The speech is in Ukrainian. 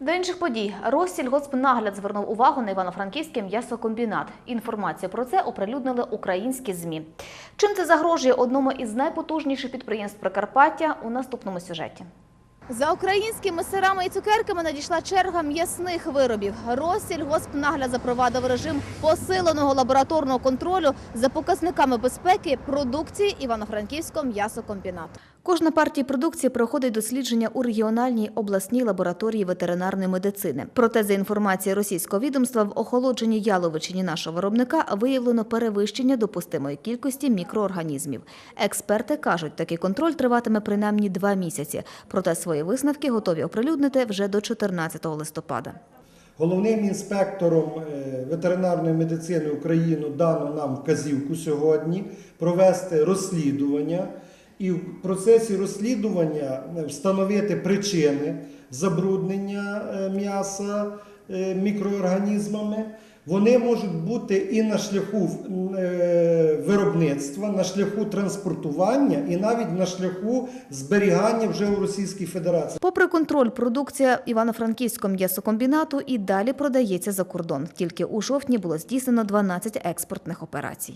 До інших подій Россільгоспнагляд звернув увагу на Івано-Франківський м'ясокомбінат. Інформацію про це оприлюднили українські змі. Чим це загрожує одному із найпотужніших підприємств Прикарпаття у наступному сюжеті. За українськими сирами і цукерками надійшла черга м'ясних виробів. Россільгоспнагляд запровадив режим посиленого лабораторного контролю за показниками безпеки продукції Івано-Франківського м'ясокомбінату. Кожна партія продукції проходить дослідження у регіональній обласній лабораторії ветеринарної медицини. Проте, за інформацією російського відомства, в охолодженій яловичині нашого виробника виявлено перевищення допустимої кількості мікроорганізмів. Експерти кажуть, такий контроль триватиме принаймні два місяці. Проте свої висновки готові оприлюднити вже до 14 листопада. Головним інспектором е, ветеринарної медицини України дано нам вказівку сьогодні провести розслідування і в процесі розслідування е, встановити причини забруднення е, м'яса е, мікроорганізмами. Вони можуть бути і на шляху виробництва, на шляху транспортування, і навіть на шляху зберігання вже у Російській Федерації. Попри контроль, продукція Івано-Франківського м'ясокомбінату і далі продається за кордон. Тільки у жовтні було здійснено 12 експортних операцій.